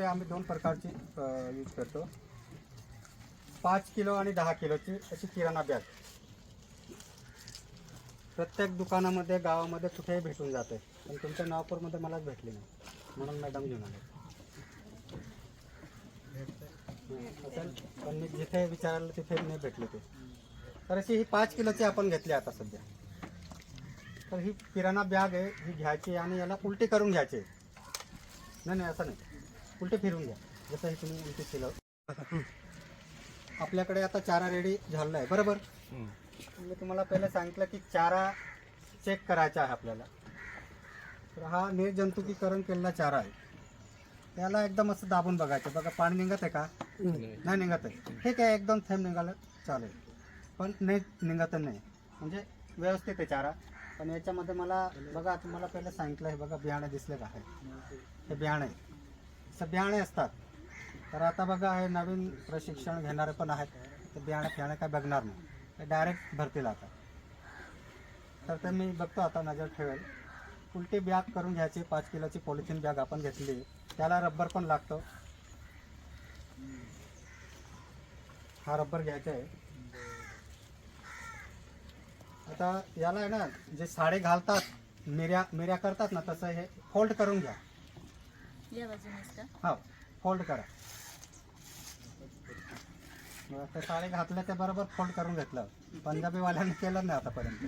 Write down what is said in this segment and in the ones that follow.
ते आम्ही दोन प्रकारची यूज करतो. पाच किलो आणि दहा किलोची अशी किराणा बॅग. प्रत्येक दुकानामध्ये गावामध्ये कुठेही भेटून जाते. पण तुमच्या नागपूरमध्ये मलाच भेटली नाही. म्हणून मॅडम घेऊन आले. पण मी जिथे विचारलं तिथे नाही भेटले ते. तर अशी ही पाच किलोची आपण घेतली आता सध्या. तर ही किराणा बॅग आहे ही घ्यायची आणि याला उलटी करून घ्यायची. नाही नाही असं नाही. उलटे फिरून घ्या. जसं हे तुम्ही उलटे केलं. आपल्याकडे आता चारा रेडी झालेला आहे. बरोबर? मी तुम्हाला पहिले सांगितलं की चारा चेक करायचा आहे आपल्याला. तर हा निर्जंतुकीकरण केलेला चारा आहे. त्याला एकदम असं दाबून बघायचं. बघा पाणी निघत आहे का? नाही निघत आहे. ठीक आहे एकदम थेंब निघालं चालेल. पण नाही निघत नाही. म्हणजे व्यवस्थित आहे चारा. पण याच्यामध्ये मला बघा तुम्हाला पहिले सांगितलं आहे. बघा बियाणं दिसले का? आहे हे बियाणं आहे. बियाणे असतात. तर आता बघा हे नवीन प्रशिक्षण घेणारे पण आहेत. ते बियाणे फियाणे काय बघणार नाही. ते डायरेक्ट भरतील आता. तर ते मी बघतो आता नजर ठेवेल. उलटी बॅग करून घ्यायची. पाच किलोची पॉलिथिन बॅग आपण घेतली. त्याला रब्बर पण लागतो. हा रब्बर घ्यायचा आहे. आता याला आहे ना जे साडे घालतात मिऱ्या मिऱ्या करतात ना तसं हे फोल्ड करून घ्या. या बाजूनेच का हा फोल्ड करा. मग ते साडे घातले ते बरोबर फोल्ड करून घेतलं. पंजाबीवाल्यांनी केलं नाही आतापर्यंत.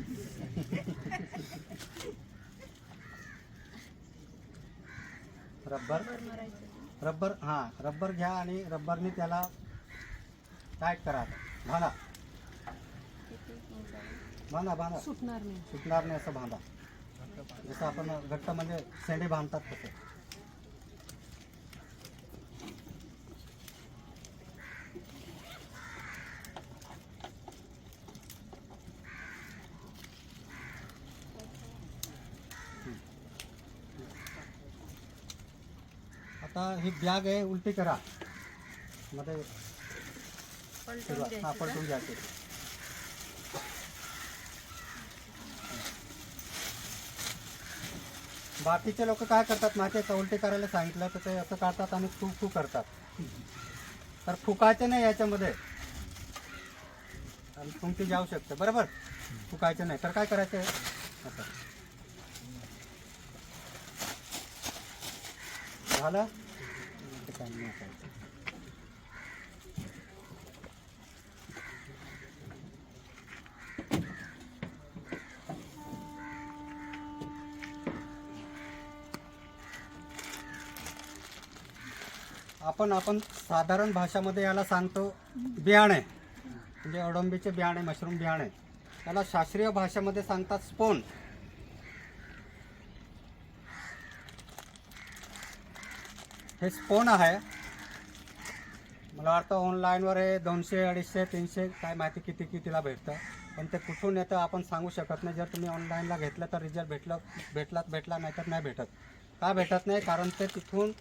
रब्बर रब्बर हां रब्बर घ्या आणि रब्बरने त्याला टाईट करा बांधा. इंचावर? बांधा बांधा. सुटणार नाही. सुटणार नाही असं बांधा. जसं आपण घट्ट म्हणजे शेंडे बांधतात तसं. आता ही बॅग आहे उलटी करा. मध्ये हा? पलटून घ्यायची. बाकीचे लोक काय करतात माहिती आहे का? उलटी करायला सांगितलं तर ते असं काढतात आणि फू फू करतात. तर फुकायचे नाही याच्यामध्ये. आणि तुमची जाऊ शकते. बरोबर? फुकायचे नाही. तर काय करायचं? असं. झालं? ते काही नाही करायचं. आपण आपण साधारण भाषामध्ये याला सांगतो बियाणे म्हणजे अडोंबीचे बियाणे मशरूम बियाणे त्याला शास्त्रीय भाषेमध्ये सांगतात स्पोन हे स्पोन आहे? मला वाटतं ऑनलाईनवर हे दोनशे अडीचशे तीनशे काय माहिती किती कितीला भेटतं. पण ते कुठून येतं आपण सांगू शकत नाही. जर तुम्ही ऑनलाईनला घेतलं तर रिझल्ट भेटलं भेटलात भेटला नाही तर नाही भेटत. का भेटत नाही? कारण ते तिथून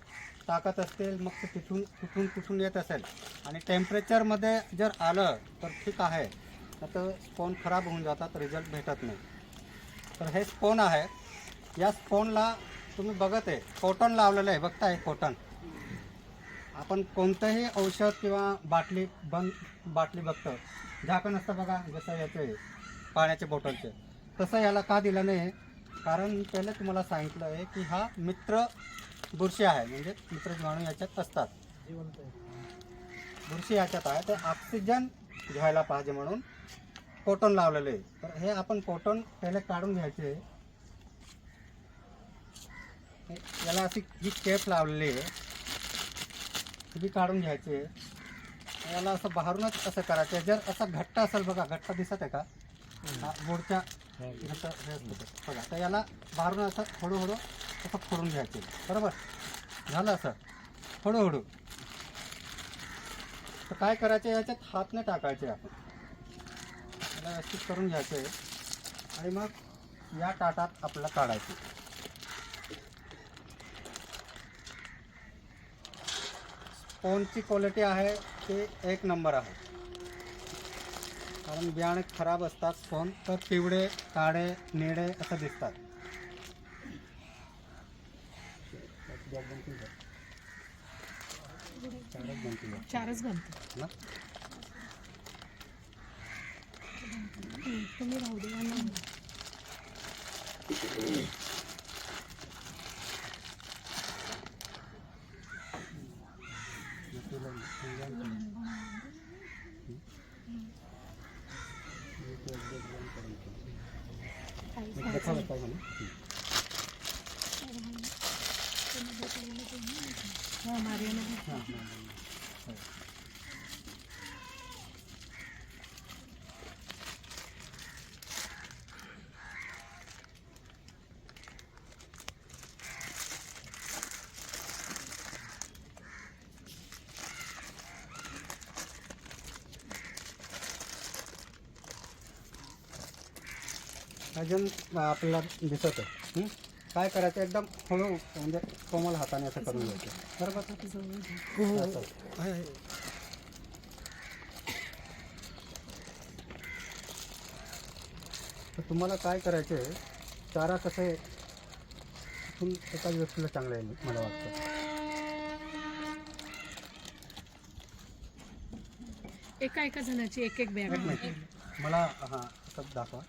टाकत असतील मग ते तिथून कुठून कुठून येत असेल. आणि टेम्परेचरमध्ये जर आलं तर ठीक आहे. नाही तर स्पोन खराब होऊन जातात रिझल्ट भेटत नाही. तर हे स्पोन आहे. या स्पोनला तुम्ही बघत आहे. कॉटन लावलेलं आहे. बघताय कॉटन आपण कोणतंही औषध किंवा बाटली बंद बाटली बघतो. झाकण असतं बघा जसं याचे पाण्याच्या बॉटलचे. तसं याला का दिलं नाही? कारण त्याला तुम्हाला सांगितलं आहे की हा मित्र बुरशी आहे. म्हणजे मित्र जीवाणू याच्यात असतात. बुरशी याच्यात आहे. तर ऑक्सिजन घ्यायला पाहिजे म्हणून कॉटन लावलेलं आहे. तर हे आपण कॉटन पहिले काढून घ्यायचे याला अशी ही केप लावलेली आहे. बी काढून घ्यायची. याला असं बाहेरूनच असं करायचं. आहे. जर असं घट्ट असेल बघा घट्ट दिसत आहे का? हा बोर्डच्या हे. असतं. बघा तर याला बाहेरून असं हळूहळू असं फोडून घ्यायचे. बरोबर? झालं असं. हळूहळू. तर काय करायचं? याच्यात हात नाही टाकायचे आपण. याला व्यवस्थित करून घ्यायचे. आणि मग या ताटात आपल्याला काढायचे. स्पोनची क्वालिटी आहे ते एक नंबर आहे. कारण बियाणे खराब असतात स्पोन तर पिवळे काळे निळे असं दिसतात. चारच बनते ना? तुम्ही राहू दे यांना आणा. मग तुला समजावून सांग. मी ते एक दोन करून ठेवतो. काहीच मग नाही. देखावं काय म्हणे? हा मारियाना बी. हां, अजून आपल्याला दिसत आहे. हं? काय करायचं? एकदम हळू म्हणजे कोमल हाताने असं करून घ्यायचं. बरोबर. तर तुम्हाला काय करायचं आहे? चारा कसं आहे? इथून एकाच व्यक्तीला चांगलं आहे मला वाटतं. एका एका जणाची एक एक बॅग. मला हां असं दाखवा.